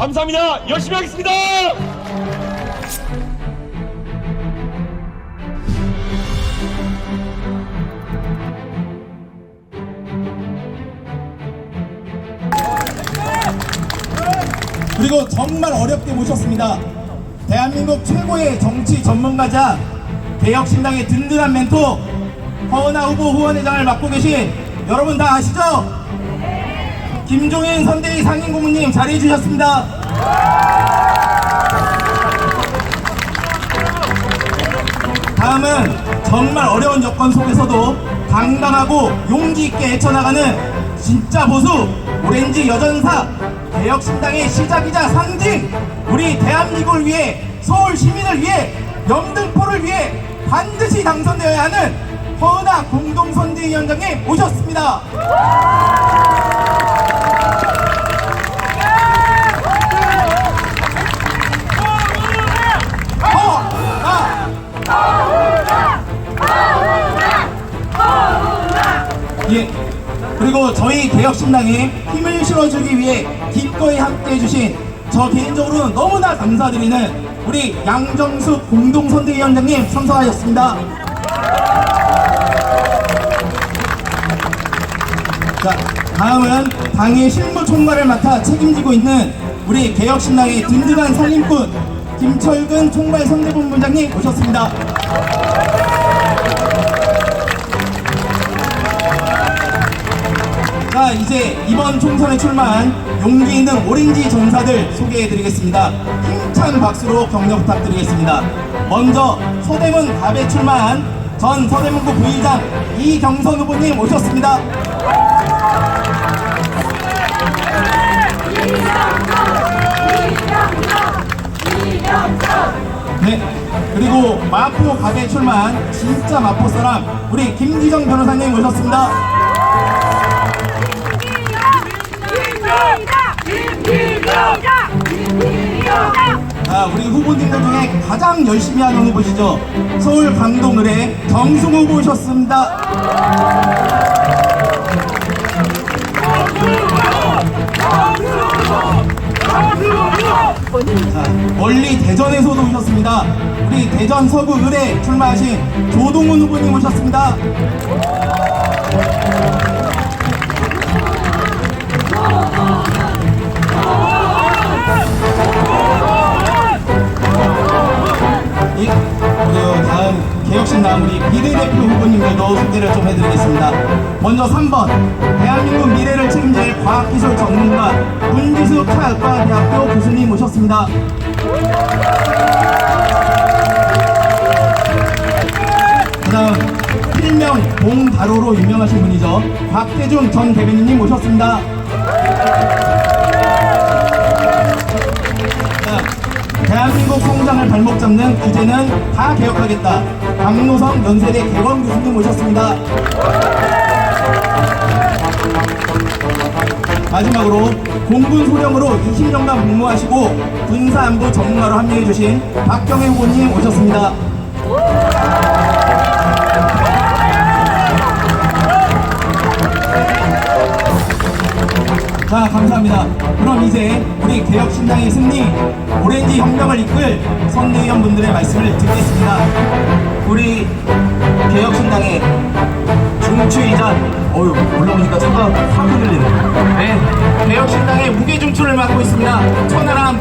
감사합니다. 열심히 하겠습니다. 그리고 정말 어렵게 모셨습니다. 대한민국 최고의 정치 전문가자 개혁신당의 든든한 멘토 허은하 후보 후원회장을 맡고 계신 여러분 다 아시죠? 김종인 선대위 상임고문님 자리해 주셨습니다. 다음은 정말 어려운 여건 속에서도 당당하고 용기 있게 헤쳐나가는 진짜 보수 오렌지 여전사 개혁신당의 시작이자 상징 우리 대한민국을 위해 서울 시민을 위해 영등포를 위해 반드시 당선되어야 하는 허은하 공동선대위원장님 모셨습니다. 예. 그리고 저희 개혁신당에 힘을 실어주기 위해 기꺼이 함께 해 주신 저 개인적으로는 너무나 감사드리는 우리 양정숙 공동선대위원장님 참석하셨습니다. 자, 다음은 당의 실무 총괄을 맡아 책임지고 있는 우리 개혁신당의 든든한 살림꾼 김철근 총괄 선대본부장님 모셨습니다. 자 이제 이번 총선에 출마한 용기 있는 오렌지 전사들 소개해드리겠습니다. 힘찬 박수로 격려 부탁드리겠습니다. 먼저 서대문 갑에 출마한 전 서대문구 부의장 이경선 후보님 오셨습니다. 네 그리고 마포 갑에 출마한 진짜 마포 사람 우리 김기정 변호사님 오셨습니다. 아, 우리 후보님들 중에 가장 열심히 하는 후보시죠. 서울 강동 의뢰 정승 후보셨습니다. 자, 멀리 대전에서도 오셨습니다. 우리 대전 서구 의뢰 출마하신 조동훈 후보님 오셨습니다. 개혁신당 우리 비례대표 후보님들도 소개를 좀 해드리겠습니다. 먼저 3번 대한민국 미래를 책임질 과학기술 전문가 문지수 차의과대학교 교수님 모셨습니다. 그 다음 필명 봉다로로 유명하신 분이죠. 박태중 전 대변인님 모셨습니다. 대한민국 성장을 발목 잡는 규제는 다 개혁하겠다. 박노성 연세대 개원 교수님 모셨습니다. 마지막으로 공군 소령으로 20년간 복무하시고 군사안보 전문가로 합류해주신 박경혜 후보님 오셨습니다. 자 감사합니다. 그럼 이제 우리 개혁신당의 승리 오렌지 혁명을 이끌 선대위원 분들의 말씀을 듣겠습니다. 우리 개혁신당의 중추이자 어유 올라오니까 차가 확 흔들리네. 네, 개혁신당의 무게 중추를 맡고 있습니다. 천하람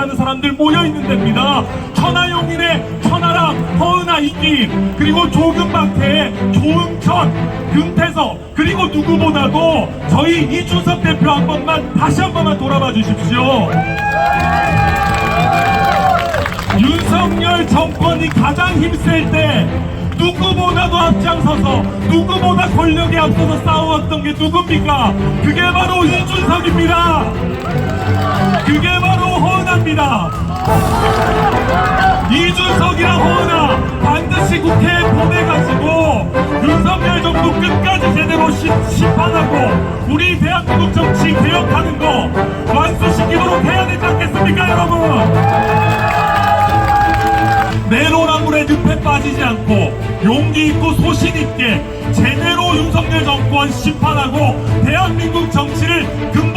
정치하는 사람들 모여 있는 데입니다. 천하용인의 천하람, 허은하 이기인, 그리고 조금박태의 조응천, 금태섭, 그리고 누구보다도 저희 이준석 대표 한 번만 다시 한 번만 돌아봐 주십시오. 윤석열 정권이 가장 힘셀 때 누구보다도 앞장서서 누구보다 권력에 앞서서 싸워왔던 게 누굽니까? 그게 바로 이준석입니다. 그게 바로 있습니다. 이준석이라 호나 반드시 국회에 보내가지고 윤석열 정부 끝까지 제대로 시, 심판하고 우리 대한민국 정치 개혁하는 거 완수시키도록 해야 되지 않겠습니까 여러분? 내로랑물에 늪에 빠지지 않고 용기 있고 소신 있게 제대로 윤석열 정권 심판하고 대한민국 정치를 금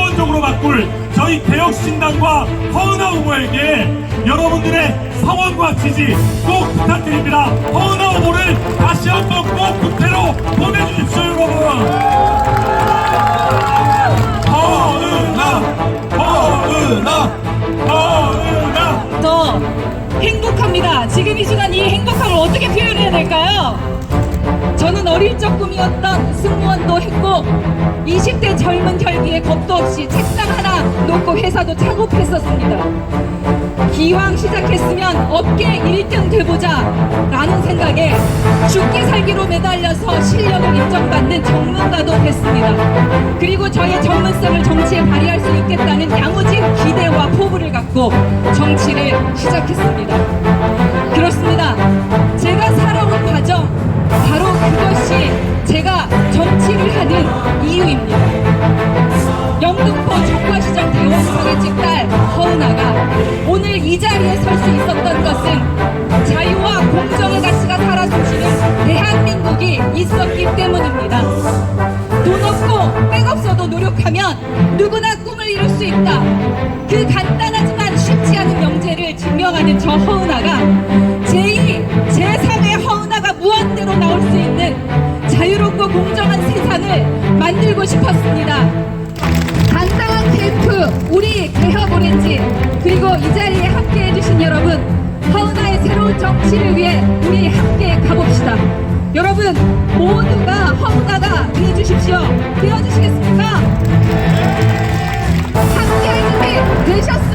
바꿀 저희 개혁신당과 허은하 후보에게 여러분들의 성원과 지지 꼭 부탁드립니다. 허은하 후보를 다시 한번 꼭 국회로 보내주십시오, 여러분. 허은하, 허은하, 허은하. 저 행복합니다. 지금 이 시간 이 행복함을 어떻게 표현해야 될까요? 어릴 적 꿈이었던 승무원도 했고 20대 젊은 혈기에 겁도 없이 책상 하나 놓고 회사도 창업했었습니다. 기왕 시작했으면 업계 1등 돼보자 라는 생각에 죽기 살기로 매달려서 실력을 인정받는 전문가도 됐습니다. 그리고 저의 전문성을 정치에 발휘할 수 있겠다는 양호진 기대와 포부를 갖고 정치를 시작했습니다. 그렇습니다. 제가 살아온 과정, 백 없어도 노력하면 누구나 꿈을 이룰 수 있다. 그 간단하지만 쉽지 않은 명제를 증명하는 저 허은아가 제2, 제3의 허은아가 무한대로 나올 수 있는 자유롭고 공정한 세상을 만들고 싶었습니다. 당당한 캠프 우리 개혁 오렌지 그리고 이 자리에 함께 해주신 여러분 허은아의 새로운 정치를 위해 우리 함께 여러분 모두가 허은아가 되어주십시오 되어주시겠습니까? 함께 할 준비 되셨습니까?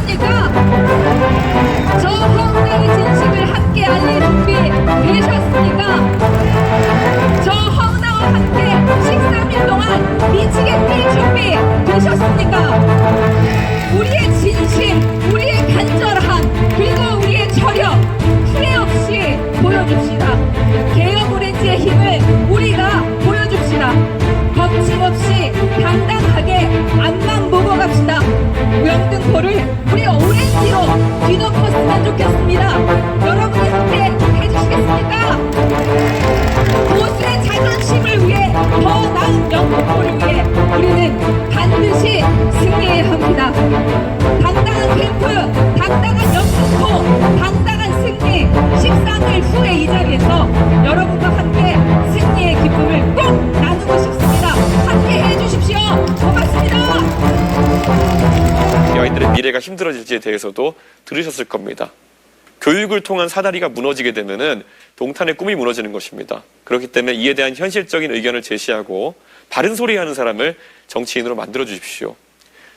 미래가 힘들어질지에 대해서도 들으셨을 겁니다. 교육을 통한 사다리가 무너지게 되면은 동탄의 꿈이 무너지는 것입니다. 그렇기 때문에 이에 대한 현실적인 의견을 제시하고 바른 소리 하는 사람을 정치인으로 만들어 주십시오.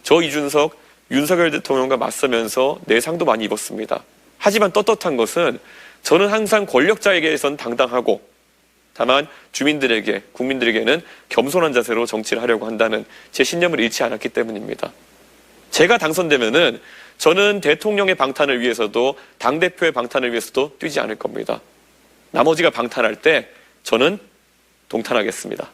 저 이준석, 윤석열 대통령과 맞서면서 내상도 많이 입었습니다. 하지만 떳떳한 것은 저는 항상 권력자에게선 당당하고 다만 주민들에게, 국민들에게는 겸손한 자세로 정치를 하려고 한다는 제 신념을 잃지 않았기 때문입니다. 제가 당선되면은 저는 대통령의 방탄을 위해서도 당대표의 방탄을 위해서도 뛰지 않을 겁니다. 나머지가 방탄할 때 저는 동탄하겠습니다.